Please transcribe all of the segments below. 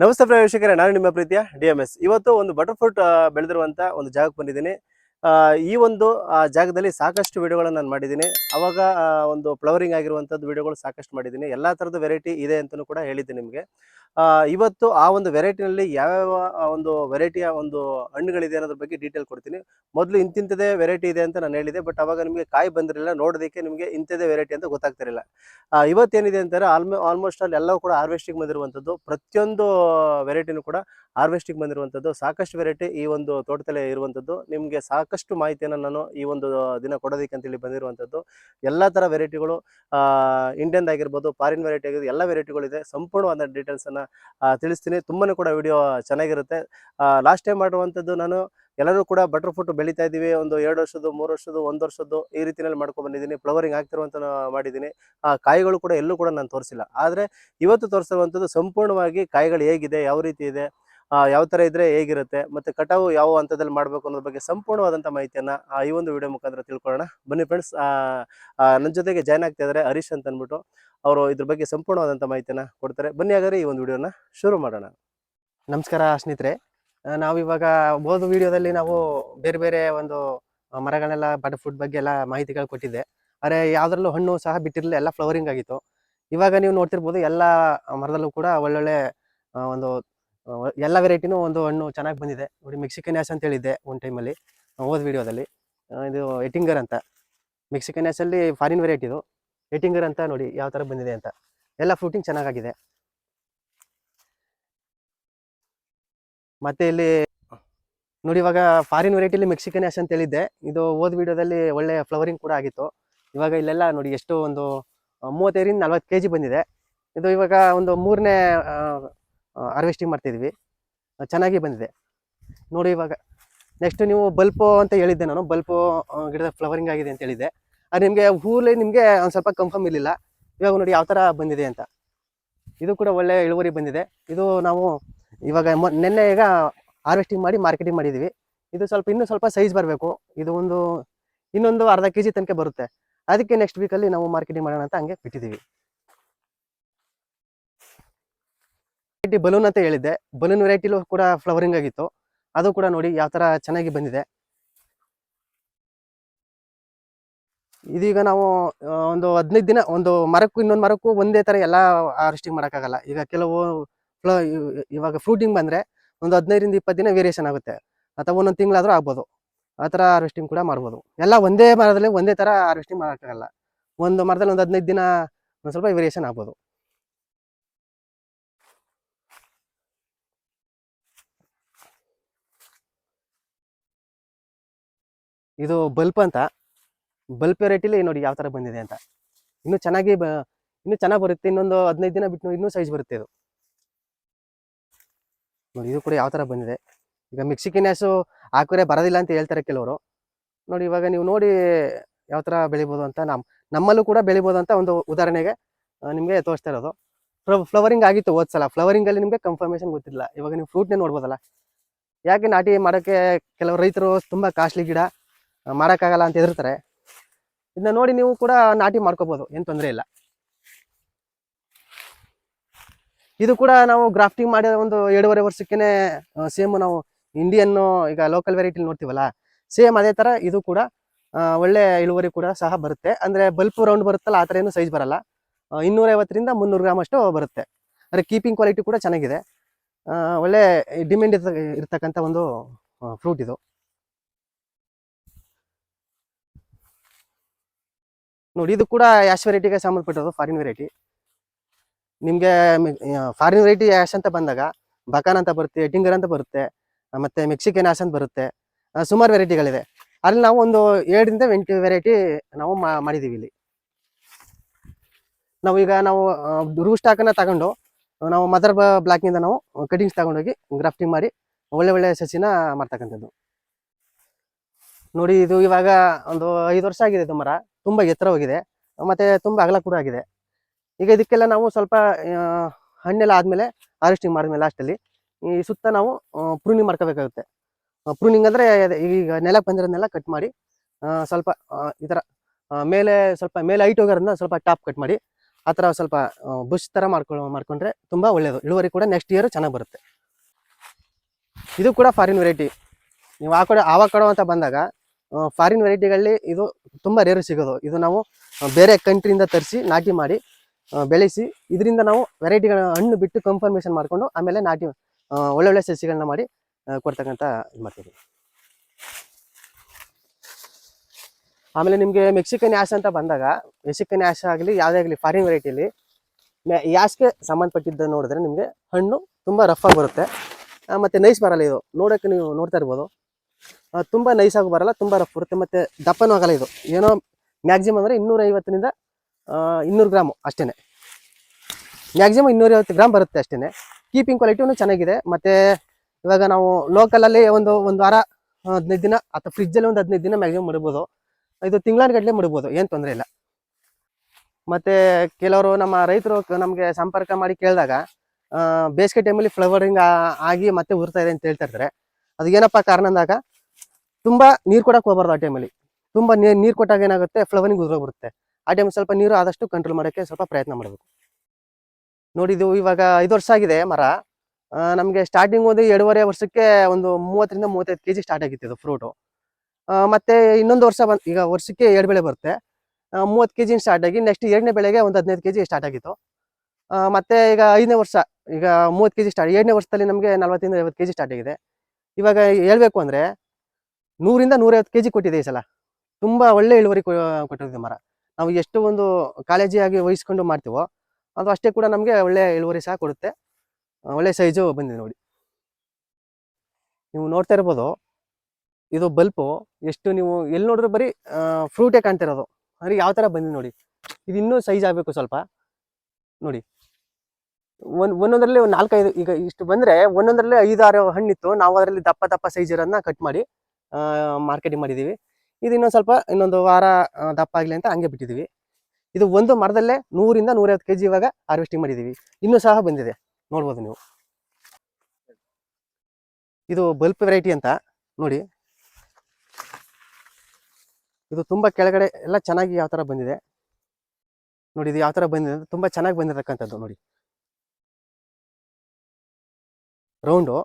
ನಮಸ್ತೆ ಪ್ರವೇಶಕರೇ ನಾನು ನಿಮ್ಮ ಪ್ರೀತಿಯ ಡಿ ಎಂ ಎಸ್. ಇವತ್ತು ಒಂದು ಬಟರ್ಫ್ರೂಟ್ ಬೆಳೆದಿರುವಂಥ ಒಂದು ಜಾಗಕ್ಕೆ ಬಂದಿದ್ದೀನಿ. ಈ ಒಂದು ಜಾಗದಲ್ಲಿ ಸಾಕಷ್ಟು ವಿಡಿಯೋಗಳನ್ನು ನಾನು ಮಾಡಿದ್ದೀನಿ. ಅವಾಗ ಒಂದು ಫ್ಲವರಿಂಗ್ ಆಗಿರುವಂಥದ್ದು ವಿಡಿಯೋಗಳು ಸಾಕಷ್ಟು ಮಾಡಿದ್ದೀನಿ. ಎಲ್ಲ ಥರದ ವೆರೈಟಿ ಇದೆ ಅಂತಲೂ ಕೂಡ ಹೇಳಿದ್ದೆ ನಿಮಗೆ. ಇವತ್ತು ಆ ಒಂದು ವೆರೈಟಿನಲ್ಲಿ ಯಾವ್ಯಾವ ಒಂದು ವೆರೈಟಿಯ ಒಂದು ಹಣ್ಣುಗಳಿದೆ ಅನ್ನೋದ್ರ ಬಗ್ಗೆ ಡೀಟೇಲ್ ಕೊಡ್ತೀನಿ. ಮೊದಲು ಇಂತಿಂಥದೇ ವೆರೈಟಿ ಇದೆ ಅಂತ ನಾನು ಹೇಳಿದೆ ಬಟ್ ಅವಾಗ ನಿಮಗೆ ಕಾಯಿ ಬಂದಿರಲಿಲ್ಲ, ನೋಡೋದಕ್ಕೆ ನಿಮಗೆ ಇಂಥದೇ ವೆರೈಟಿ ಅಂತ ಗೊತ್ತಾಗ್ತಿರಲಿಲ್ಲ. ಇವತ್ತೇನಿದೆ ಅಂತಾರೆ, ಆಲ್ಮೋ ಆಲ್ಮೋಸ್ಟ್ ಅಲ್ಲಿ ಎಲ್ಲವೂ ಕೂಡ ಹಾರ್ವೆಸ್ಟಿಂಗ್ ಬಂದಿರುವಂಥದ್ದು, ಪ್ರತಿಯೊಂದು ವೆರೈಟಿನೂ ಕೂಡ ಹಾರ್ವೆಸ್ಟಿಂಗ್ ಬಂದಿರುವಂಥದ್ದು, ಸಾಕಷ್ಟು ವೆರೈಟಿ ಈ ಒಂದು ತೋಟದಲ್ಲೇ ಇರುವಂಥದ್ದು, ನಿಮಗೆ ಸಾಕಷ್ಟು ಮಾಹಿತಿಯನ್ನು ನಾನು ಈ ಒಂದು ದಿನ ಕೊಡೋದಕ್ಕೆ ಅಂತೇಳಿ ಬಂದಿರುವಂಥದ್ದು. ಎಲ್ಲ ಥರ ವೆರೈಟಿಗಳು ಇಂಡಿಯನ್ ಆಗಿರ್ಬೋದು ಫಾರಿನ್ ವೆರೈಟಿ ಆಗಿರ್ಬೋದು, ಎಲ್ಲ ವೆರೈಟಿಗಳಿದೆ, ಸಂಪೂರ್ಣವಾದ ಡೀಟೇಲ್ಸನ್ನು ತಿಳಿಸ್ತೀನಿ. ತುಂಬಾ ಕೂಡ ವಿಡಿಯೋ ಚೆನ್ನಾಗಿರುತ್ತೆ. ಲಾಸ್ಟ್ ಟೈಮ್ ಮಾಡಿರುವಂಥದ್ದು ನಾನು ಎಲ್ಲರೂ ಕೂಡ ಬಟರ್ ಫ್ರೂಟ್ ಬೆಳೀತಾ ಇದ್ದೀವಿ. ಒಂದು ಎರಡು ವರ್ಷದ್ದು, ಮೂರು ವರ್ಷದ್ದು, ಒಂದು ವರ್ಷದ್ದು ಈ ರೀತಿಯಲ್ಲಿ ಮಾಡ್ಕೊಂಡು ಬಂದಿದ್ದೀನಿ. ಫ್ಲವರಿಂಗ್ ಆಗ್ತಿರುವಂತ ಮಾಡಿದ್ದೀನಿ. ಆ, ಕಾಯಿಗಳು ಕೂಡ ಎಲ್ಲೂ ಕೂಡ ನಾನು ತೋರಿಸಿಲ್ಲ. ಆದರೆ ಇವತ್ತು ತೋರಿಸಿರುವಂಥದ್ದು ಸಂಪೂರ್ಣವಾಗಿ ಕಾಯಿಗಳು ಹೇಗಿದೆ, ಯಾವ ರೀತಿ ಇದೆ ಯಾವ ತರ ಇದ್ರೆ ಹೇಗಿರುತ್ತೆ ಮತ್ತೆ ಕಟಾವು ಯಾವ ಹಂತದಲ್ಲಿ ಮಾಡಬೇಕು ಅನ್ನೋದ್ರ ಬಗ್ಗೆ ಸಂಪೂರ್ಣವಾದಂತ ಮಾಹಿತಿಯನ್ನ ಈ ಒಂದು ವಿಡಿಯೋ ಮುಖಾಂತರ ತಿಳ್ಕೊಳ್ಳೋಣ. ಬನ್ನಿ ಫ್ರೆಂಡ್ಸ್ ನನ್ನ ಜೊತೆಗೆ ಜಾಯ್ನ್ ಆಗ್ತಾ ಇದ್ದಾರೆ ಹರೀಶ್ ಅಂತ ಅಂದ್ಬಿಟ್ಟು ಅವರು ಇದ್ರ ಬಗ್ಗೆ ಸಂಪೂರ್ಣವಾದಂತ ಮಾಹಿತಿಯನ್ನ ಕೊಡ್ತಾರೆ. ಬನ್ನಿ ಹಾಗಾದ್ರೆ ಈ ಒಂದು ವಿಡಿಯೋನ ಶುರು ಮಾಡೋಣ. ನಮಸ್ಕಾರ ಸ್ನೇಹಿತರೆ. ನಾವಿವಾಗ ಹೋದ ವಿಡಿಯೋದಲ್ಲಿ ನಾವು ಬೇರೆ ಬೇರೆ ಒಂದು ಮರಗಳೆಲ್ಲ ಮರಗಳನ್ನೆಲ್ಲ ಫುಡ್ ಬಗ್ಗೆ ಎಲ್ಲ ಮಾಹಿತಿಗಳು ಕೊಟ್ಟಿದ್ದೆ. ಆದರೆ ಯಾವ್ದ್ರಲ್ಲೂ ಹಣ್ಣು ಸಹ ಬಿಟ್ಟಿರಲಿಲ್ಲ, ಎಲ್ಲ ಫ್ಲವರಿಂಗ್ ಆಗಿತ್ತು. ಇವಾಗ ನೀವು ನೋಡ್ತಿರ್ಬೋದು ಎಲ್ಲ ಮರದಲ್ಲೂ ಕೂಡ ಒಳ್ಳೊಳ್ಳೆ ಒಂದು ಎಲ್ಲ ವೆರೈಟಿನೂ ಒಂದು ಹಣ್ಣು ಚೆನ್ನಾಗಿ ಬಂದಿದೆ. ನೋಡಿ ಮೆಕ್ಸಿಕನ್ ಯಾಸ್ ಅಂತ ಹೇಳಿದ್ದೆ ಒಂದು ಟೈಮಲ್ಲಿ ಹೋದ ವಿಡಿಯೋದಲ್ಲಿ ಇದು ಎಟಿಂಗರ್ ಅಂತ. ಮೆಕ್ಸಿಕನ್ ಯಾಸಲ್ಲಿ ಫಾರಿನ್ ವೆರೈಟಿ ಇದು. ಎಟಿಂಗರ್ ಅಂತ ನೋಡಿ ಯಾವ ಥರ ಬಂದಿದೆ ಅಂತ. ಎಲ್ಲ ಫ್ರೂಟಿಂಗ್ ಚೆನ್ನಾಗಾಗಿದೆ. ಮತ್ತೆ ಇಲ್ಲಿ ನೋಡಿ ಇವಾಗ ಫಾರಿನ್ ವೆರೈಟಿಲಿ ಮೆಕ್ಸಿಕನ್ ಯಾಸ್ ಅಂತ ಹೇಳಿದ್ದೆ. ಇದು ಹೋದ ವಿಡಿಯೋದಲ್ಲಿ ಒಳ್ಳೆ ಫ್ಲವರಿಂಗ್ ಕೂಡ ಆಗಿತ್ತು. ಇವಾಗ ಇಲ್ಲೆಲ್ಲ ನೋಡಿ ಎಷ್ಟು ಒಂದು, ಮೂವತ್ತೈದರಿಂದ ನಲ್ವತ್ತು ಕೆ ಜಿ ಬಂದಿದೆ. ಇದು ಇವಾಗ ಒಂದು ಮೂರನೇ ಹಾರ್ವೆಸ್ಟಿಂಗ್ ಮಾಡ್ತಿದ್ವಿ. ಚೆನ್ನಾಗಿ ಬಂದಿದೆ. ನೋಡಿ ಇವಾಗ ನೆಕ್ಸ್ಟ್ ನೀವು ಬಲ್ಪು ಅಂತ ಹೇಳಿದ್ದೆ ನಾನು. ಬಲ್ಪು ಗಿಡದ ಫ್ಲವರಿಂಗ್ ಆಗಿದೆ ಅಂತ ಹೇಳಿದ್ದೆ. ಅದು ನಿಮಗೆ ಹೂಲಿ ನಿಮಗೆ ಒಂದು ಸ್ವಲ್ಪ ಕನ್ಫರ್ಮ್ ಇರಲಿಲ್ಲ. ಇವಾಗ ನೋಡಿ ಯಾವ ಥರ ಬಂದಿದೆ ಅಂತ. ಇದು ಕೂಡ ಒಳ್ಳೆ ಇಳುವರಿ ಬಂದಿದೆ. ಇದು ನಾವು ಇವಾಗ ನೆನ್ನೆ ಈಗ ಹಾರ್ವೆಸ್ಟಿಂಗ್ ಮಾಡಿ ಮಾರ್ಕೆಟಿಂಗ್ ಮಾಡಿದ್ದೀವಿ ಇದು ಸ್ವಲ್ಪ, ಇನ್ನೂ ಸ್ವಲ್ಪ ಸೈಜ್ ಬರಬೇಕು. ಇದು ಒಂದು, ಇನ್ನೊಂದು ಅರ್ಧ ಕೆ ಜಿ ತನಕ ಬರುತ್ತೆ. ಅದಕ್ಕೆ ನೆಕ್ಸ್ಟ್ ವೀಕಲ್ಲಿ ನಾವು ಮಾರ್ಕೆಟಿಂಗ್ ಮಾಡೋಣ ಅಂತ ಹಂಗೆ ಬಿಟ್ಟಿದ್ದೀವಿ ವೆರೈಟಿ ಬಲೂನ್ ಅಂತ ಹೇಳಿದ್ದೆ. ಬಲೂನ್ ವೆರೈಟಿಲೂ ಕೂಡ ಫ್ಲವರಿಂಗ್ ಆಗಿತ್ತು. ಅದು ಕೂಡ ನೋಡಿ ಯಾವ ತರ ಚೆನ್ನಾಗಿ ಬಂದಿದೆ. ಇದೀಗ ನಾವು ಒಂದು ಹದಿನೈದು ದಿನ, ಒಂದು ಮರಕ್ಕೂ, ಇನ್ನೊಂದು ಮರಕ್ಕೂ ಒಂದೇ ತರ ಎಲ್ಲ ಹಾರ್ವೆಸ್ಟಿಂಗ್ ಮಾಡೋಕ್ಕಾಗಲ್ಲ. ಈಗ ಕೆಲವು ಫ್ಲ ಇವಾಗ ಫ್ರೂಟಿಂಗ್ ಬಂದ್ರೆ ಒಂದು ಹದಿನೈದರಿಂದ ಇಪ್ಪತ್ತು ದಿನ ವೇರಿಯೇಷನ್ ಆಗುತ್ತೆ. ಅಥವಾ ಒಂದೊಂದು ತಿಂಗಳಾದರೂ ಆಗ್ಬೋದು. ಆ ಥರ ಹಾರ್ವೆಸ್ಟಿಂಗ್ ಕೂಡ ಮಾಡ್ಬೋದು. ಎಲ್ಲ ಒಂದೇ ಮರದಲ್ಲಿ ಒಂದೇ ಥರ ಹಾರ್ವೆಸ್ಟಿಂಗ್ ಮಾಡೋಕ್ಕಾಗಲ್ಲ. ಒಂದು ಮರದಲ್ಲಿ ಒಂದು ಹದಿನೈದು ದಿನ ಒಂದು ಸ್ವಲ್ಪ ವೇರಿಯೇಷನ್ ಆಗ್ಬೋದು. ಇದು ಬಲ್ಪ್ ಅಂತ. ಬಲ್ಪ್ ವೆರೈಟಿಲಿ ನೋಡಿ ಯಾವ ಥರ ಬಂದಿದೆ ಅಂತ. ಇನ್ನೂ ಚೆನ್ನಾಗಿ ಬ, ಇನ್ನೂ ಚೆನ್ನಾಗಿ ಬರುತ್ತೆ. ಇನ್ನೊಂದು ಹದಿನೈದು ದಿನ ಬಿಟ್ಟು ಇನ್ನೂ ಸೈಜ್ ಬರುತ್ತೆ ಇದು. ನೋಡಿ, ಇದು ಕೂಡ ಯಾವ ಥರ ಬಂದಿದೆ. ಈಗ ಮಿಕ್ಸಿಕಿನ್ಯಾಸು ಹಾಕಿದ್ರೆ ಬರೋದಿಲ್ಲ ಅಂತ ಹೇಳ್ತಾರೆ ಕೆಲವರು. ನೋಡಿ, ಇವಾಗ ನೀವು ನೋಡಿ ಯಾವ ಥರ ಬೆಳಿಬೋದು ಅಂತ ನಮ್ಮ ನಮ್ಮಲ್ಲೂ ಕೂಡ ಬೆಳಿಬೋದು ಅಂತ ಒಂದು ಉದಾಹರಣೆಗೆ ನಿಮಗೆ ತೋರಿಸ್ತಾ ಇರೋದು. ಫ್ಲವರಿಂಗ್ ಆಗಿತ್ತು ಹೋದ ಸಲ. ಫ್ಲವರಿಂಗಲ್ಲಿ ನಿಮಗೆ ಕನ್ಫರ್ಮೇಷನ್ ಗೊತ್ತಿಲ್ಲ. ಇವಾಗ ನೀವು ಫ್ರೂಟ್ನೇ ನೋಡ್ಬೋದಲ್ಲ. ಯಾಕೆ ನಾಟಿ ಮಾಡೋಕ್ಕೆ ಕೆಲವು ರೈತರು ತುಂಬ ಕಾಸ್ಟ್ಲಿ ಗಿಡ ಮಾಡೋಕ್ಕಾಗಲ್ಲ ಅಂತ ಹೆದರ್ತಾರೆ. ಇದನ್ನ ನೋಡಿ ನೀವು ಕೂಡ ನಾಟಿ ಮಾಡ್ಕೋಬೋದು, ಏನು ತೊಂದರೆ ಇಲ್ಲ. ಇದು ಕೂಡ ನಾವು ಗ್ರಾಫ್ಟಿಂಗ್ ಮಾಡಿದ ಒಂದು ಎರಡೂವರೆ ವರ್ಷಕ್ಕೇನೆ ಸೇಮ್ ನಾವು ಇಂಡಿಯನ್ ಈಗ ಲೋಕಲ್ ವೆರೈಟಿಲಿ ನೋಡ್ತೀವಲ್ಲ ಸೇಮ್ ಅದೇ ಥರ ಇದು ಕೂಡ ಒಳ್ಳೆ ಇಳುವರಿ ಕೂಡ ಸಹ ಬರುತ್ತೆ. ಅಂದರೆ ಬಲ್ಪ್ ರೌಂಡ್ ಬರುತ್ತಲ್ಲ, ಆ ಥರ ಏನು ಸೈಜ್ ಬರಲ್ಲ. ಇನ್ನೂರೈವತ್ತರಿಂದ ಮುನ್ನೂರು ಗ್ರಾಮ್ ಅಷ್ಟು ಬರುತ್ತೆ. ಅಂದರೆ ಕೀಪಿಂಗ್ ಕ್ವಾಲಿಟಿ ಕೂಡ ಚೆನ್ನಾಗಿದೆ. ಒಳ್ಳೆ ಡಿಮ್ಯಾಂಡ್ ಇರ್ತಕ್ಕಂಥ ಒಂದು ಫ್ರೂಟ್ ಇದು. ನೋಡಿ, ಇದು ಕೂಡ ಯಾಶ್ ವೆರೈಟಿಗೆ ಸಂಬಂಧಪಟ್ಟಿರೋದು ಫಾರಿನ್ ವೆರೈಟಿ ನಿಮಗೆ ಫಾರಿನ್ ವೆರೈಟಿ ಯಾಶ್ ಅಂತ ಬಂದಾಗ ಬಕಾನ್ ಅಂತ ಬರುತ್ತೆ ಟಿಂಗರ್ ಅಂತ ಬರುತ್ತೆ ಮತ್ತೆ ಮೆಕ್ಸಿಕನ್ ಯಾಶ್ ಅಂತ ಬರುತ್ತೆ ಸುಮಾರು ವೆರೈಟಿಗಳಿದೆ ಅಲ್ಲಿ ನಾವು ಒಂದು ಏಳರಿಂದ ಎಂಟು ವೆರೈಟಿ ನಾವು ಮಾ- ಮಾಡಿದೀವಿ ಇಲ್ಲಿ. ನಾವು ಈಗ ನಾವು ರೂ ಸ್ಟಾಕನ್ನು ತಗೊಂಡು, ನಾವು ಮದರ್ ಬ್ಲಾಕ್ನಿಂದ ನಾವು ಕಟಿಂಗ್ಸ್ ತಗೊಂಡೋಗಿ ಗ್ರಾಫ್ಟಿಂಗ್ ಮಾಡಿ, ಒಳ್ಳೆ ಒಳ್ಳೆ ಸಸಿನ ಮಾಡ್ತಕ್ಕಂಥದ್ದು. ನೋಡಿ, ಇದು ಇವಾಗ ಒಂದು ಐದು ವರ್ಷ ಆಗಿದೆ ಇದು ಮರ. ತುಂಬ ಎತ್ತರ ಹೋಗಿದೆ ಮತ್ತೆ ತುಂಬ ಅಗಲ ಕೂಡ ಆಗಿದೆ. ಈಗ ಇದಕ್ಕೆಲ್ಲ ನಾವು ಸ್ವಲ್ಪ ಹಣ್ಣೆಲ್ಲ ಆದಮೇಲೆ ಹಾರ್ವೆಸ್ಟಿಂಗ್ ಮಾಡಿದ್ಮೇಲೆ ಲಾಸ್ಟಲ್ಲಿ ಈ ಸುತ್ತ ನಾವು ಪ್ರೂನಿಂಗ್ ಮಾಡ್ಕೋಬೇಕಾಗುತ್ತೆ. ಪ್ರೂನಿಂಗ್ ಅಂದರೆ ಈಗ ನೆಲಕ್ಕೆ ಬಂದಿರೋದನ್ನೆಲ್ಲ ಕಟ್ ಮಾಡಿ ಸ್ವಲ್ಪ ಈ ಥರ ಮೇಲೆ ಸ್ವಲ್ಪ, ಮೇಲೆ ಹೈಟ್ ಹೋಗೋದ್ರಿಂದ ಸ್ವಲ್ಪ ಟಾಪ್ ಕಟ್ ಮಾಡಿ, ಆ ಥರ ಸ್ವಲ್ಪ ಬುಷ್ ಥರ ಮಾಡ್ಕೊ, ಮಾಡ್ಕೊಂಡ್ರೆ ತುಂಬ ಒಳ್ಳೆಯದು ಇಳುವರಿ ಕೂಡ ನೆಕ್ಸ್ಟ್ ಇಯರು ಚೆನ್ನಾಗಿ ಬರುತ್ತೆ. ಇದು ಕೂಡ ಫಾರಿನ್ ವೆರೈಟಿ ನೀವು ಆ ಕಡೆ ಅಂತ ಬಂದಾಗ ಫಾರಿನ್ ವೆರೈಟಿಗಳಲ್ಲಿ ಇದು ತುಂಬ ರೇರು ಸಿಗೋದು. ಇದು ನಾವು ಬೇರೆ ಕಂಟ್ರಿಯಿಂದ ತರಿಸಿ, ನಾಟಿ ಮಾಡಿ ಬೆಳೆಸಿ, ಇದರಿಂದ ನಾವು ವೆರೈಟಿಗಳ ಹಣ್ಣು ಬಿಟ್ಟು ಕನ್ಫರ್ಮೇಷನ್ ಮಾಡಿಕೊಂಡು, ಆಮೇಲೆ ನಾಟಿ ಒಳ್ಳೊಳ್ಳೆ ಸಸಿಗಳನ್ನ ಮಾಡಿ ಕೊಡ್ತಕ್ಕಂಥ ಇದು ಮಾಡ್ತೀವಿ ಆಮೇಲೆ ನಿಮಗೆ ಮೆಕ್ಸಿಕನ್ ಯಾಸ್ ಅಂತ ಬಂದಾಗ, ಮೆಕ್ಸಿಕನ್ ಯಾಸ್ ಆಗಲಿ, ಯಾವುದೇ ಆಗಲಿ ಫಾರಿನ್ ವೆರೈಟಿಲಿ ಯಾಸ್ಗೆ ಸಂಬಂಧಪಟ್ಟಿದ್ದ ನೋಡಿದ್ರೆ ನಿಮಗೆ ಹಣ್ಣು ತುಂಬ ರಫ್ ಆಗಿ ಬರುತ್ತೆ. ಮತ್ತು ನೈಸ್ ಬರಲ್ಲ ಇದು. ನೋಡೋಕ್ಕೆ ನೀವು ನೋಡ್ತಾ ಇರ್ಬೋದು. ತುಂಬ ನೈಸ್ ಆಗಿ ಬರಲ್ಲ, ತುಂಬ ರಫ್ ಬರುತ್ತೆ. ಮತ್ತೆ ದಪ್ಪನೂ ಆಗಲ್ಲ ಇದು. ಏನೋ ಮ್ಯಾಕ್ಸಿಮಮ್ ಅಂದರೆ ಇನ್ನೂರೈವತ್ತರಿಂದ ಇನ್ನೂರು ಗ್ರಾಮು ಅಷ್ಟೇ ಮ್ಯಾಕ್ಸಿಮಮ್ ಇನ್ನೂರೈವತ್ತು ಗ್ರಾಮ್ ಬರುತ್ತೆ ಅಷ್ಟೇ ಕೀಪಿಂಗ್ ಕ್ವಾಲಿಟಿನೂ ಚೆನ್ನಾಗಿದೆ. ಮತ್ತೆ ಇವಾಗ ನಾವು ಲೋಕಲಲ್ಲಿ ಒಂದು ಒಂದು ವಾರ ಹದಿನೈದು ದಿನ ಅಥವಾ ಫ್ರಿಜ್ಜಲ್ಲಿ ಒಂದು ಹದಿನೈದು ದಿನ ಮ್ಯಾಕ್ಸಿಮಮ್ ಮಡಬೋದು. ಇದು ತಿಂಗಳಾನುಗಟ್ಟಲೆ ಮಡಬೋದು, ಏನು ತೊಂದರೆ ಇಲ್ಲ. ಮತ್ತೆ ಕೆಲವರು ನಮ್ಮ ರೈತರು ನಮಗೆ ಸಂಪರ್ಕ ಮಾಡಿ ಕೇಳಿದಾಗ ಬೇಸಿಗೆ ಟೈಮಲ್ಲಿ ಫ್ಲವರಿಂಗ್ ಆಗಿ ಮತ್ತೆ ಉರ್ತಾ ಇದೆ ಅಂತ ಹೇಳ್ತಾ ಇರ್ತಾರೆ. ಅದು ಏನಪ್ಪ ಕಾರಣ ಅಂದಾಗ ತುಂಬಾ ನೀರು ಕೊಡಕ್ಕೆ ಹೋಗ್ಬಾರ್ದು ಆ ಟೈಮಲ್ಲಿ ತುಂಬಾ ನೀರು ಕೊಟ್ಟಾಗ ಏನಾಗುತ್ತೆ ಫ್ಲವರಿಂಗ್ ಬರುತ್ತೆ ಆ ಟೈಮ್ ಸ್ವಲ್ಪ ನೀರು ಆದಷ್ಟು ಕಂಟ್ರೋಲ್ ಮಾಡೋಕ್ಕೆ ಸ್ವಲ್ಪ ಪ್ರಯತ್ನ ಮಾಡಬೇಕು. ನೋಡಿ ಇದು ಇವಾಗ ಐದು ವರ್ಷ ಆಗಿದೆ ಮರ. ನಮಗೆ ಸ್ಟಾರ್ಟಿಂಗ್ ಒಂದು ಎರಡೂವರೆ ವರ್ಷಕ್ಕೆ ಒಂದು ಮೂವತ್ತರಿಂದ ಮೂವತ್ತೈದು ಕೆ ಜಿ ಸ್ಟಾರ್ಟ್ ಆಗಿತ್ತು ಇದು ಫ್ರೂಟು ಮತ್ತೆ ಇನ್ನೊಂದು ವರ್ಷ ಬಂದು, ಈಗ ವರ್ಷಕ್ಕೆ ಎರಡು ಬೆಳೆ ಬರುತ್ತೆ. ಮೂವತ್ತು ಕೆ ಜಿ ಸ್ಟಾರ್ಟ್ ಆಗಿ ನೆಕ್ಸ್ಟ್ ಎರಡನೇ ಬೆಳೆಗೆ ಒಂದು ಹದಿನೈದು ಕೆ ಜಿ ಸ್ಟಾರ್ಟ್ ಆಗಿತ್ತು ಮತ್ತೆ ಈಗ ಐದನೇ ವರ್ಷ, ಈಗ ಮೂವತ್ತು ಕೆ ಜಿ ಸ್ಟಾರ್ಟ್ ಎರಡನೇ ವರ್ಷದಲ್ಲಿ ನಮಗೆ ನಲ್ವತ್ತರಿಂದ ಐವತ್ತು ಕೆ ಜಿ ಸ್ಟಾರ್ಟ್ ಆಗಿದೆ. ಇವಾಗ ಹೇಳ್ಬೇಕು ಅಂದರೆ ನೂರಿಂದ ನೂರೈವತ್ತು ಕೆ ಜಿ ಕೊಟ್ಟಿದೆ ಈ ಸಲ. ತುಂಬ ಒಳ್ಳೆ ಇಳುವರಿ ಕೊಟ್ಟಿದೆ ಮರ. ನಾವು ಎಷ್ಟು ಒಂದು ಕಾಳಜಿಯಾಗಿ ವಹಿಸ್ಕೊಂಡು ಮಾಡ್ತೀವೋ ಅದು ಅಷ್ಟೇ ಕೂಡ ನಮಗೆ ಒಳ್ಳೆ ಇಳುವರಿ ಸಹ ಕೊಡುತ್ತೆ. ಒಳ್ಳೆ ಸೈಜು ಬಂದಿದೆ ನೋಡಿ. ನೀವು ನೋಡ್ತಾ ಇರ್ಬೋದು, ಇದು ಬಲ್ಪು. ಎಷ್ಟು ನೀವು ಎಲ್ಲಿ ನೋಡಿದ್ರು ಬರೀ ಫ್ರೂಟೇ ಕಾಣ್ತಿರೋದು. ಅಂದ್ರೆ ಯಾವ ಥರ ಬಂದಿದೆ ನೋಡಿ. ಇದು ಇನ್ನೂ ಸೈಜ್ ಆಗಬೇಕು ಸ್ವಲ್ಪ. ನೋಡಿ. ಒಂದ್, ಒಂದೊಂದರಲ್ಲಿ ಒಂದು ನಾಲ್ಕೈದು, ಈಗ ಇಷ್ಟು ಬಂದ್ರೆ ಒಂದೊಂದರಲ್ಲಿ ಐದಾರು ಹಣ್ಣಿತ್ತು. ನಾವು ಅದರಲ್ಲಿ ದಪ್ಪ ದಪ್ಪ ಸೈಜ್ ಇರೋದನ್ನ ಕಟ್ ಮಾಡಿ ಮಾರ್ಕೆಟಿಂಗ್ ಮಾಡಿದ್ದೀವಿ ಇದು ಇನ್ನೊಂದು ಸ್ವಲ್ಪ ಇನ್ನೊಂದು ವಾರ ದಪ್ಪ ಆಗಲಿ ಅಂತ ಹಂಗೆ ಬಿಟ್ಟಿದ್ದೀವಿ ಇದು ಒಂದು ಮರದಲ್ಲೇ ನೂರಿಂದ ನೂರೈವತ್ತು ಕೆ ಜಿ ಇವಾಗ ಹಾರ್ವೆಸ್ಟಿಂಗ್ ಮಾಡಿದ್ದೀವಿ ಇನ್ನೂ ಸಹ ಬಂದಿದೆ. ನೋಡ್ಬೋದು ನೀವು. ಇದು ಬಲ್ಪ್ ವೆರೈಟಿ ಅಂತ, ನೋಡಿ. ಇದು ತುಂಬ ಕೆಳಗಡೆ ಎಲ್ಲ ಚೆನ್ನಾಗಿ ಯಾವ ಥರ ಬಂದಿದೆ. ನೋಡಿ, ಇದು ಯಾವ ಥರ ಬಂದಿದೆ ತುಂಬ ಚೆನ್ನಾಗಿ ಬಂದಿರತಕ್ಕಂಥದ್ದು ನೋಡಿ. ರೌಂಡು.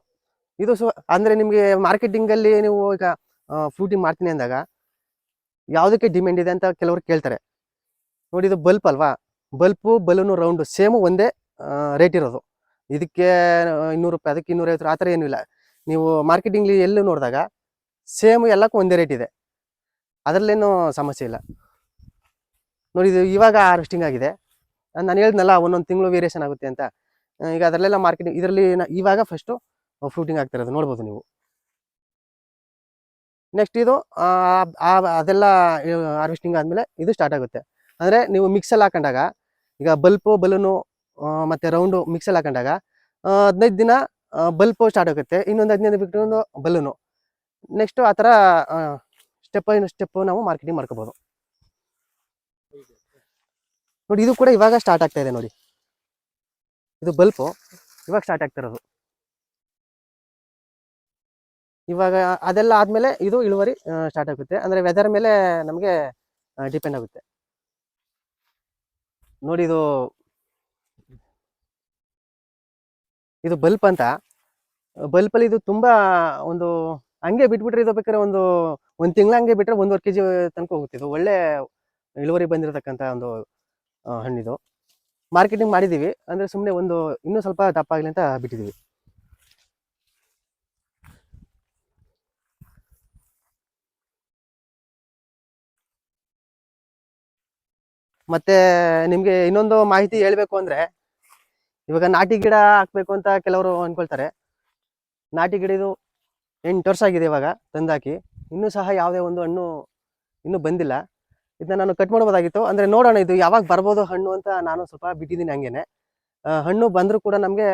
ಇದು ಸೊ, ಅಂದರೆ ನಿಮಗೆ ಮಾರ್ಕೆಟಿಂಗಲ್ಲಿ ನೀವು ಈಗ ಫ್ರೂಟಿಂಗ್ ಮಾಡ್ತೀನಿ ಅಂದಾಗ, ಯಾವುದಕ್ಕೆ ಡಿಮ್ಯಾಂಡ್ ಇದೆ ಅಂತ ಕೆಲವರು ಕೇಳ್ತಾರೆ. ನೋಡಿ ಇದು ಬಲ್ಪ್ ಅಲ್ವಾ? ಬಲ್ಪು, ಬಲೂನು, ರೌಂಡು ಸೇಮು ಒಂದೇ ರೇಟ್ ಇರೋದು. ಇದಕ್ಕೆ ಇನ್ನೂರು ರೂಪಾಯಿ, ಅದಕ್ಕೆ ಇನ್ನೂರೈವತ್ತು ಆ ಥರ ಏನೂ ಇಲ್ಲ. ನೀವು ಮಾರ್ಕೆಟಿಂಗ್ಲಿ ಎಲ್ಲೂ ನೋಡಿದಾಗ, ಸೇಮ್ ಎಲ್ಲಕ್ಕೂ ಒಂದೇ ರೇಟ್ ಇದೆ. ಅದರಲ್ಲೇನು ಸಮಸ್ಯೆ ಇಲ್ಲ. ನೋಡಿ ಇದು ಇವಾಗ ಹಾರ್ವೆಸ್ಟಿಂಗ್ ಆಗಿದೆ. ನಾನು ಹೇಳಿದ್ನಲ್ಲ, ಒಂದೊಂದು ತಿಂಗಳು ವೇರಿಯೇಷನ್ ಆಗುತ್ತೆ ಅಂತ. ಈಗ ಅದರಲ್ಲೆಲ್ಲ ಮಾರ್ಕೆಟಿಂಗ್ ಇದರಲ್ಲಿ ಇವಾಗ ಫಸ್ಟು ಫ್ರೂಟಿಂಗ್ ಆಗ್ತಿರೋದು ನೋಡ್ಬೋದು ನೀವು. ನೆಕ್ಸ್ಟ್ ಇದು ಅದೆಲ್ಲ ಹಾರ್ವೆಸ್ಟಿಂಗ್ ಆದಮೇಲೆ ಇದು ಸ್ಟಾರ್ಟ್ ಆಗುತ್ತೆ. ಅಂದರೆ ನೀವು ಮಿಕ್ಸಲ್ಲಿ ಹಾಕೊಂಡಾಗ, ಈಗ ಬಲ್ಪು, ಬಲೂನು ಮತ್ತು ರೌಂಡು ಮಿಕ್ಸಲ್ಲಿ ಹಾಕೊಂಡಾಗ ಹದಿನೈದು ದಿನ ಬಲ್ಪು ಸ್ಟಾರ್ಟ್ ಆಗುತ್ತೆ. ಇನ್ನೊಂದು ಹದಿನೈದು ಬಿಟ್ಟು ಬಲೂನು. ನೆಕ್ಸ್ಟು ಆ ಥರ ಸ್ಟೆಪ್ ಸ್ಟೆಪ್ಪು ನಾವು ಮಾರ್ಕೆಟಿಂಗ್ ಮಾಡ್ಕೋಬೋದು. ನೋಡಿ, ಇದು ಕೂಡ ಇವಾಗ ಸ್ಟಾರ್ಟ್ ಆಗ್ತಾ ಇದೆ ನೋಡಿ. ಇದು ಬಲ್ಪು, ಇವಾಗ ಸ್ಟಾರ್ಟ್ ಆಗ್ತಿರೋದು ಇವಾಗ ಅದೆಲ್ಲ ಆದಮೇಲೆ ಇದು ಇಳುವರಿ ಸ್ಟಾರ್ಟ್ ಆಗುತ್ತೆ. ಅಂದರೆ ವೆದರ್ ಮೇಲೆ ನಮಗೆ ಡಿಪೆಂಡ್ ಆಗುತ್ತೆ. ನೋಡಿ ಇದು ಇದು ಬಲ್ಪ್ ಅಂತ. ಬಲ್ಪಲ್ಲಿ ಇದು ತುಂಬ ಒಂದು ಹಂಗೆ ಬಿಟ್ಬಿಟ್ರೆ ಇದು ಬೇಕಾದ್ರೆ ಒಂದು ಒಂದು ತಿಂಗಳ ಹಂಗೆ ಬಿಟ್ಟರೆ ಒಂದೂವರೆ ಕೆ ಜಿ ತನಕ ಹೋಗುತ್ತೆ. ಇದು ಒಳ್ಳೆ ಇಳುವರಿ ಬಂದಿರತಕ್ಕಂಥ ಒಂದು ಹಣ್ಣಿದು. ಮಾರ್ಕೆಟಿಂಗ್ ಮಾಡಿದ್ದೀವಿ. ಅಂದರೆ ಸುಮ್ಮನೆ ಒಂದು ಇನ್ನೂ ಸ್ವಲ್ಪ ದಪ್ಪ ಆಗಲಿ ಅಂತ ಬಿಟ್ಟಿದ್ದೀವಿ. ಮತ್ತೆ ನಿಮ್ಗೆ ಇನ್ನೊಂದು ಮಾಹಿತಿ ಹೇಳ್ಬೇಕು ಅಂದ್ರೆ, ಇವಾಗ ನಾಟಿ ಗಿಡ ಹಾಕ್ಬೇಕು ಅಂತ ಕೆಲವರು ಅನ್ಕೊಳ್ತಾರೆ. ನಾಟಿ ಗಿಡ ಇದು ಎಂಟು ವರ್ಷ ಆಗಿದೆ ಇವಾಗ ತಂದಾಕಿ. ಇನ್ನೂ ಸಹ ಯಾವುದೇ ಒಂದು ಹಣ್ಣು ಇನ್ನೂ ಬಂದಿಲ್ಲ. ಇದನ್ನ ನಾನು ಕಟ್ ಮಾಡ್ಬೋದಾಗಿತ್ತು. ಅಂದ್ರೆ ನೋಡೋಣ, ಇದು ಯಾವಾಗ ಬರ್ಬೋದು ಹಣ್ಣು ಅಂತ ನಾನು ಸ್ವಲ್ಪ ಬಿಟ್ಟಿದ್ದೀನಿ ಹಂಗೇನೆ. ಹಣ್ಣು ಬಂದರೂ ಕೂಡ ನಮಗೆ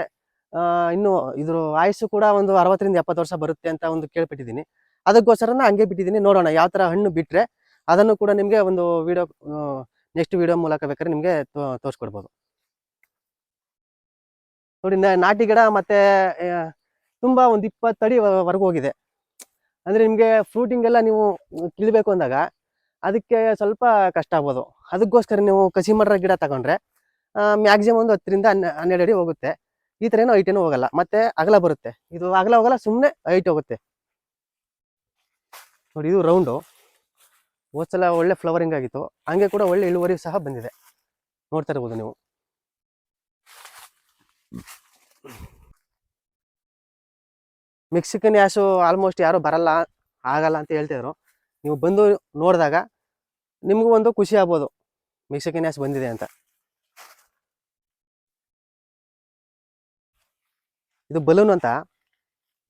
ಇನ್ನು ಇದ್ರ ಆಯಸ್ಸು ಕೂಡ ಒಂದು ಅರವತ್ತರಿಂದ ಎಪ್ಪತ್ತು ವರ್ಷ ಬರುತ್ತೆ ಅಂತ ಒಂದು ಕೇಳ್ಬಿಟ್ಟಿದ್ದೀನಿ ಅದಕ್ಕೋಸ್ಕರನ ಹಂಗೆ ಬಿಟ್ಟಿದ್ದೀನಿ. ನೋಡೋಣ ಯಾವ ಥರ ಹಣ್ಣು ಬಿಟ್ಟರೆ ಅದನ್ನು ಕೂಡ ನಿಮಗೆ ಒಂದು ವಿಡಿಯೋ ನೆಕ್ಸ್ಟ್ ವಿಡಿಯೋ ಮೂಲಕ ಬೇಕಾದ್ರೆ ನಿಮಗೆ ತೋರಿಸ್ಕೊಡ್ಬೋದು. ನೋಡಿ ನಾಟಿ ಗಿಡ ಮತ್ತೆ ತುಂಬ ಒಂದು ಇಪ್ಪತ್ತು ಅಡಿ ವರೆಗೂ ಹೋಗಿದೆ. ಅಂದರೆ ನಿಮಗೆ ಫ್ರೂಟಿಂಗ್ ಎಲ್ಲ ನೀವು ಕೀಳಬೇಕು ಅಂದಾಗ ಅದಕ್ಕೆ ಸ್ವಲ್ಪ ಕಷ್ಟ ಆಗ್ಬೋದು. ಅದಕ್ಕೋಸ್ಕರ ನೀವು ಕಸಿ ಮರ ಗಿಡ ತಗೊಂಡ್ರೆ ಮ್ಯಾಕ್ಸಿಮಮ್ ಒಂದು ಹತ್ತರಿಂದ ಹನ್ನೆ, ಹನ್ನೆರಡು ಅಡಿ ಹೋಗುತ್ತೆ. ಈ ಥರ ಏನೋ ಐಟೇನೂ ಹೋಗಲ್ಲ. ಮತ್ತೆ ಅಗಲ ಬರುತ್ತೆ. ಇದು ಅಗಲ ಹೋಗಲ್ಲ ಸುಮ್ಮನೆ ಹೈಟ್ ಹೋಗುತ್ತೆ. ನೋಡಿ, ಇದು ರೌಂಡು ಹೋದ್ಸಲ ಒಳ್ಳೆ ಫ್ಲವರಿಂಗ್ ಆಗಿತ್ತು. ಹಂಗೆ ಕೂಡ ಒಳ್ಳೆ ಇಳುವರಿ ಸಹ ಬಂದಿದೆ. ನೋಡ್ತಾ ಇರ್ಬೋದು ನೀವು. ಮೆಕ್ಸಿಕನ್ ಯಾಸು ಆಲ್ಮೋಸ್ಟ್ ಯಾರು ಬರಲ್ಲ, ಆಗಲ್ಲ ಅಂತ ಹೇಳ್ತಿದ್ರು ನೀವು ಬಂದು ನೋಡಿದಾಗ ನಿಮಗೂ ಒಂದು ಖುಷಿ ಆಗ್ಬೋದು. ಮೆಕ್ಸಿಕನ್ ಯಾಸ್ ಬಂದಿದೆ ಅಂತ. ಇದು ಬಲೂನ್ ಅಂತ.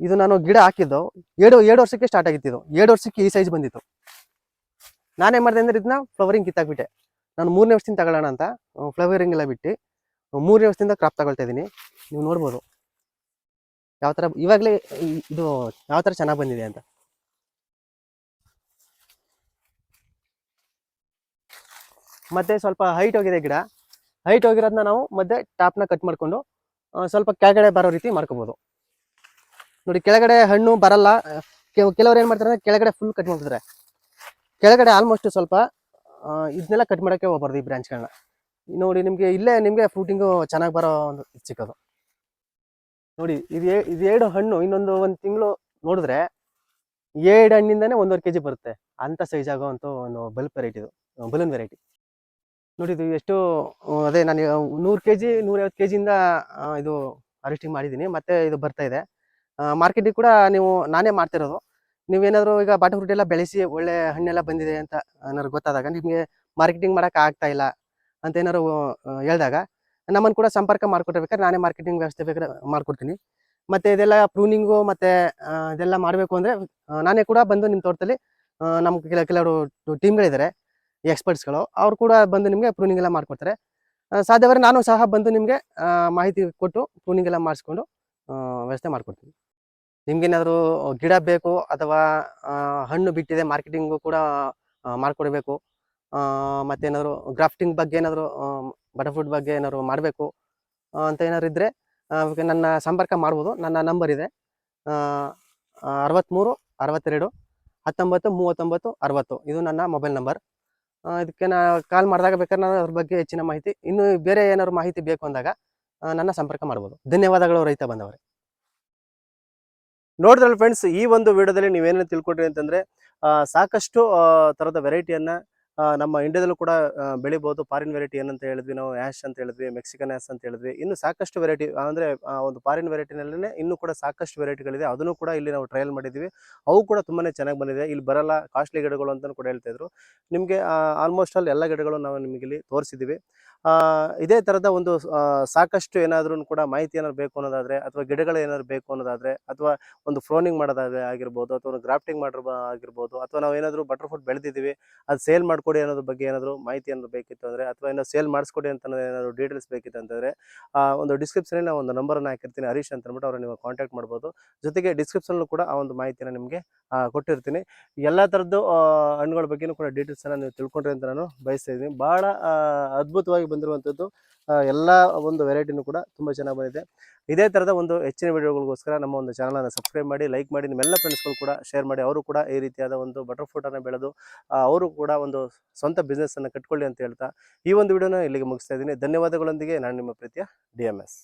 ಇದು ನಾನು ಗಿಡ ಹಾಕಿದ್ದು. ಏಳು ಏಳು ವರ್ಷಕ್ಕೆ ಸ್ಟಾರ್ಟ್ ಆಗಿತ್ತು ಇದು. ಏಳು ವರ್ಷಕ್ಕೆ ಈ ಸೈಜ್ ಬಂದಿತ್ತು. ನಾನೇನ್ ಮಾಡಿದೆ ಅಂದ್ರೆ ಇದನ್ನ ಫ್ಲವರಿಂಗ್ ಕಿತ್ತಾಕ್ಬಿಟ್ಟೆ ನಾನು ಮೂರನೇ ವರ್ಷದಿಂದ ತಗೊಳ್ಳೋಣ ಅಂತ ಫ್ಲವರಿಂಗ್ ಎಲ್ಲ ಬಿಟ್ಟು ಮೂರನೇ ವರ್ಷದಿಂದ ಕ್ರಾಪ್ ತಗೊಳ್ತಾ ಇದ್ದೀನಿ ನೀವು ನೋಡ್ಬೋದು. ಯಾವ ಥರ ಇವಾಗಲೇ ಇದು, ಯಾವ ಥರ ಚೆನ್ನಾಗಿ ಬಂದಿದೆ ಅಂತ. ಮತ್ತೆ ಸ್ವಲ್ಪ ಹೈಟ್ ಹೋಗಿದೆ ಗಿಡ. ಹೈಟ್ ಹೋಗಿರೋದನ್ನ ನಾವು ಮತ್ತೆ ಟಾಪ್ನ ಕಟ್ ಮಾಡಿಕೊಂಡು ಸ್ವಲ್ಪ ಕೆಳಗಡೆ ಬರೋ ರೀತಿ ಮಾಡ್ಕೋಬೋದು. ನೋಡಿ, ಕೆಳಗಡೆ ಹಣ್ಣು ಬರಲ್ಲ. ಕೆಲವರು ಏನು ಮಾಡ್ತಾರೆ ಅಂದರೆ ಕೆಳಗಡೆ ಫುಲ್ ಕಟ್ ಮಾಡ್ಬಿಡ್ತಾರೆ ಕೆಳಗಡೆ ಆಲ್ಮೋಸ್ಟ್ ಸ್ವಲ್ಪ ಇದನ್ನೆಲ್ಲ ಕಟ್ ಮಾಡೋಕ್ಕೆ ಹೋಗ್ಬಾರ್ದು ಈ ಬ್ರಾಂಚ್ಗಳನ್ನ ನೋಡಿ ನಿಮಗೆ ಇಲ್ಲೇ ನಿಮಗೆ ಫ್ರೂಟಿಂಗು ಚೆನ್ನಾಗಿ ಬರೋ ಒಂದು ಸಿಕ್ಕೋದು. ನೋಡಿ, ಇದು ಇದು ಎರಡು ಹಣ್ಣು, ಇನ್ನೊಂದು ಒಂದು ತಿಂಗಳು ನೋಡಿದ್ರೆ ಏಳು ಹಣ್ಣಿಂದಾನೇ ಒಂದೂವರೆ ಕೆ ಜಿ ಬರುತ್ತೆ. ಅಂಥ ಸೈಜ್ ಆಗೋ ಅಂತ ಒಂದು ಬಲ್ಪ್ ವೆರೈಟಿ ಇದು ಬಲೂನ್ ವೆರೈಟಿ ನೋಡಿ ಇದು ಎಷ್ಟು ಅದೇ ನಾನು ನೂರು ಕೆ ಜಿ ನೂರೈವತ್ತು ಕೆ ಜಿಯಿಂದ ಇದು ಹಾರ್ವೆಸ್ಟಿಂಗ್ ಮಾಡಿದ್ದೀನಿ ಮತ್ತೆ ಇದು ಬರ್ತಾ ಇದೆ. ಮಾರ್ಕೆಟಿಗೆ ಕೂಡ ನೀವು ನಾನೇ ಮಾಡ್ತಿರೋದು. ನೀವೇನಾದರೂ ಈಗ ಬಾಟು ಫ್ರೂಟ್ ಎಲ್ಲ ಬೆಳೆಸಿ ಒಳ್ಳೆ ಹಣ್ಣೆಲ್ಲ ಬಂದಿದೆ ಅಂತ ಏನಾದ್ರು ಗೊತ್ತಾದಾಗ ನಿಮಗೆ ಮಾರ್ಕೆಟಿಂಗ್ ಮಾಡೋಕೆ ಆಗ್ತಾ ಇಲ್ಲ ಅಂತ ಏನಾದ್ರು ಹೇಳಿದಾಗ ನಮ್ಮನ್ನು ಕೂಡ ಸಂಪರ್ಕ ಮಾಡ್ಕೊಟ್ಟಿರ್ಬೇಕಾದ್ರೆ ನಾನೇ ಮಾರ್ಕೆಟಿಂಗ್ ವ್ಯವಸ್ಥೆ ಬೇಕಾದ್ರೆ ಮಾಡ್ಕೊಡ್ತೀನಿ. ಮತ್ತೆ ಇದೆಲ್ಲ ಪ್ರೂನಿಂಗು ಮತ್ತೆ ಇದೆಲ್ಲ ಮಾಡಬೇಕು ಅಂದರೆ ನಾನೇ ಕೂಡ ಬಂದು ನಿಮ್ಮ ತೋಟದಲ್ಲಿ ನಮ್ಮ ಕೆಲ, ಕೆಲವರು ಟೀಮ್ಗಳಿದ್ದಾರೆ, ಎಕ್ಸ್ಪರ್ಟ್ಸ್ಗಳು, ಅವ್ರು ಕೂಡ ಬಂದು ನಿಮಗೆ ಪ್ರೂನಿಂಗ್ ಎಲ್ಲ ಮಾಡ್ಕೊಡ್ತಾರೆ. ಸಾಧ್ಯವಾದ್ರೆ ನಾನು ಸಹ ಬಂದು ನಿಮಗೆ ಮಾಹಿತಿ ಕೊಟ್ಟು ಪ್ರೂನಿಂಗ್ ಎಲ್ಲ ಮಾಡಿಸ್ಕೊಂಡು ವ್ಯವಸ್ಥೆ ಮಾಡ್ಕೊಡ್ತೀನಿ. ನಿಮ್ಗೇನಾದರೂ ಗಿಡ ಬೇಕು ಅಥವಾ ಹಣ್ಣು ಬಿಟ್ಟಿದೆ ಮಾರ್ಕೆಟಿಂಗು ಕೂಡ ಮಾಡಿಕೊಡ್ಬೇಕು. ಮತ್ತೇನಾದ್ರು ಗ್ರಾಫ್ಟಿಂಗ್ ಬಗ್ಗೆ ಏನಾದರೂ ಬಟರ್ಫ್ರೂಟ್ ಬಗ್ಗೆ ಏನಾದ್ರು ಮಾಡಬೇಕು ಅಂತ ಏನಾದ್ರು ಇದ್ದರೆ ನನ್ನ ಸಂಪರ್ಕ ಮಾಡ್ಬೋದು. ನನ್ನ ನಂಬರ್ ಇದೆ. ಅರವತ್ತ್ಮೂರು ಅರವತ್ತೆರಡು, ಹತ್ತೊಂಬತ್ತು, ಮೂವತ್ತೊಂಬತ್ತು, ಅರವತ್ತು. ಇದು ನನ್ನ ಮೊಬೈಲ್ ನಂಬರ್. ಇದಕ್ಕೆ ನಾ ಕಾಲ್ ಮಾಡಿದಾಗ ಬೇಕಾದ್ರೆ ನಾನು ಅದ್ರ ಬಗ್ಗೆ ಹೆಚ್ಚಿನ ಮಾಹಿತಿ, ಇನ್ನು ಬೇರೆ ಏನಾದ್ರು ಮಾಹಿತಿ ಬೇಕು ಅಂದಾಗ ನನ್ನ ಸಂಪರ್ಕ ಮಾಡ್ಬೋದು. ಧನ್ಯವಾದಗಳು ರೈತ ಬಂದವರೇ. ನೋಡಿದ್ರಲ್ಲ ಫ್ರೆಂಡ್ಸ್ ಈ ಒಂದು ವಿಡಿಯೋದಲ್ಲಿ ನೀವೇನೇನು ತಿಳ್ಕೊಟ್ರಿ ಅಂತಂದ್ರೆ ಸಾಕಷ್ಟು ಥರದ ವೆರೈಟಿಯನ್ನು ನಮ್ಮ ಇಂಡಿಯಾದಲ್ಲೂ ಕೂಡ ಬೆಳಿಬೋದು. ಫಾರಿನ್ ವೆರೈಟಿ ಏನಂತ ಹೇಳಿದ್ವಿ ನಾವು ಆ್ಯಶ್ ಅಂತ ಹೇಳಿದ್ವಿ ಮೆಕ್ಸಿಕನ್ ಆ್ಯಶ್ ಅಂತ ಹೇಳಿದ್ವಿ. ಇನ್ನು ಸಾಕಷ್ಟು ವೆರೈಟಿ ಅಂದ್ರೆ ಒಂದು ಫಾರಿನ್ ವೆರೈಟಿನಲ್ಲೇ ಇನ್ನೂ ಕೂಡ ಸಾಕಷ್ಟು ವೆರೈಟಿಗಳಿದೆ ಅದನ್ನು ಕೂಡ ಇಲ್ಲಿ ನಾವು ಟ್ರಯಲ್ ಮಾಡಿದ್ವಿ. ಅವು ಕೂಡ ತುಂಬಾನೇ ಚೆನ್ನಾಗಿ ಬಂದಿದೆ. ಇಲ್ಲಿ ಬರಲ್ಲ ಕಾಸ್ಟ್ಲಿ ಗಿಡಗಳು ಅಂತಲೂ ಕೂಡ ಹೇಳ್ತಾಯಿದ್ರು ನಿಮಗೆ ಆಲ್ಮೋಸ್ಟ್ ಅಲ್ಲಿ ಎಲ್ಲ ಗಿಡಗಳು ನಾವು ನಿಮಗೆ ಇಲ್ಲಿ ತೋರಿಸಿದ್ದೀವಿ ಆ, ಇದೇ ತರದ ಒಂದು ಸಾಕಷ್ಟು ಏನಾದ್ರೂ ಕೂಡ ಮಾಹಿತಿ ಏನಾದ್ರು ಬೇಕು ಅನ್ನೋದಾದ್ರೆ, ಅಥವಾ ಗಿಡಗಳು ಏನಾದ್ರು ಬೇಕು ಅನ್ನೋದಾದ್ರೆ, ಅಥವಾ ಒಂದು ಫ್ರೋನಿಂಗ್ ಮಾಡೋದಾದ್ರೆ ಆಗಿರ್ಬೋದು, ಅಥವಾ ಒಂದು ಗ್ರಾಫ್ಟಿಂಗ್ ಮಾಡಿರೋ ಆಗಿರ್ಬೋದು, ಅಥವಾ ನಾವು ಏನಾದರೂ ಬಟರ್ ಬೆಳೆದಿದ್ದೀವಿ, ಅದು ಸೇಲ್ ಮಾಡ್ಕೊಡಿ ಅನ್ನೋದ್ರ ಬಗ್ಗೆ ಏನಾದರೂ ಮಾಹಿತಿ ಏನಾದ್ರು ಬೇಕಿತ್ತು ಅಂದ್ರೆ, ಅಥವಾ ಏನೋ ಸೇಲ್ ಮಾಡಿಸ್ಕೊಡಿ ಅಂತ ಏನಾದರೂ ಡೀಟೇಲ್ಸ್ ಬೇಕಿತ್ತು ಅಂತಂದ್ರೆ, ಆ, ಒಂದು ಡಿಸ್ಕ್ರಿಪ್ಷನ್ ನಾವು ಒಂದು ನಂಬರನ್ನು ಹಾಕಿರ್ತೀನಿ, ಹರೀಶ್ ಅಂತ ಅಂದ್ಬಿಟ್ಟು ಅವ್ರನ್ನ ನೀವು ಕಾಂಟ್ಯಾಕ್ಟ್ ಮಾಡ್ಬೋದು. ಜೊತೆಗೆ ಡಿಸ್ಕ್ರಿಪ್ಷನ್ ಕೂಡ ಆ ಒಂದು ಮಾಹಿತಿನ ನಿಮಗೆ ಕೊಟ್ಟಿರ್ತೀನಿ. ಎಲ್ಲ ತರದ್ದು ಹಣ್ಣುಗಳ ಬಗ್ಗೆನೂ ಕೂಡ ಡೀಟೇಲ್ಸನ್ನು ನೀವು ತಿಳ್ಕೊಂಡ್ರಿ ಅಂತ ನಾನು ಬಯಸ್ತಾ ಇದ್ದೀನಿ. ಬಹಳ ಅದ್ಭುತವಾಗಿ ಬಂದಿರುವಂಥದ್ದು ಎಲ್ಲ ಒಂದು ವೆರೈಟಿನೂ ಕೂಡ ತುಂಬ ಚೆನ್ನಾಗಿ ಬಂದಿದೆ. ಇದೇ ಥರದ ಒಂದು ಹೆಚ್ಚಿನ ವಿಡಿಯೋಗಳಿಗೋಸ್ಕರ ನಮ್ಮ ಒಂದು ಚಾನಲನ್ನು ಸಬ್ಸ್ಕ್ರೈಬ್ ಮಾಡಿ, ಲೈಕ್ ಮಾಡಿ, ನಿಮ್ಮೆಲ್ಲ ಫ್ರೆಂಡ್ಸ್ಗಳು ಕೂಡ ಶೇರ್ ಮಾಡಿ, ಅವರು ಕೂಡ ಈ ರೀತಿಯಾದ ಒಂದು ಬಟರ್ ಫ್ರೂಟನ್ನು ಬೆಳೆದು ಅವರು ಕೂಡ ಒಂದು ಸ್ವಂತ ಬಿಸ್ನೆಸ್ಸನ್ನು ಕಟ್ಕೊಳ್ಳಿ ಅಂತ ಹೇಳ್ತಾ ಈ ಒಂದು ವಿಡಿಯೋನ ಇಲ್ಲಿಗೆ ಮುಗಿಸ್ತಾ ಇದ್ದೀನಿ. ಧನ್ಯವಾದಗಳೊಂದಿಗೆ ನಾನು ನಿಮ್ಮ ಪ್ರೀತಿಯ ಡಿ ಎಂ ಎಸ್.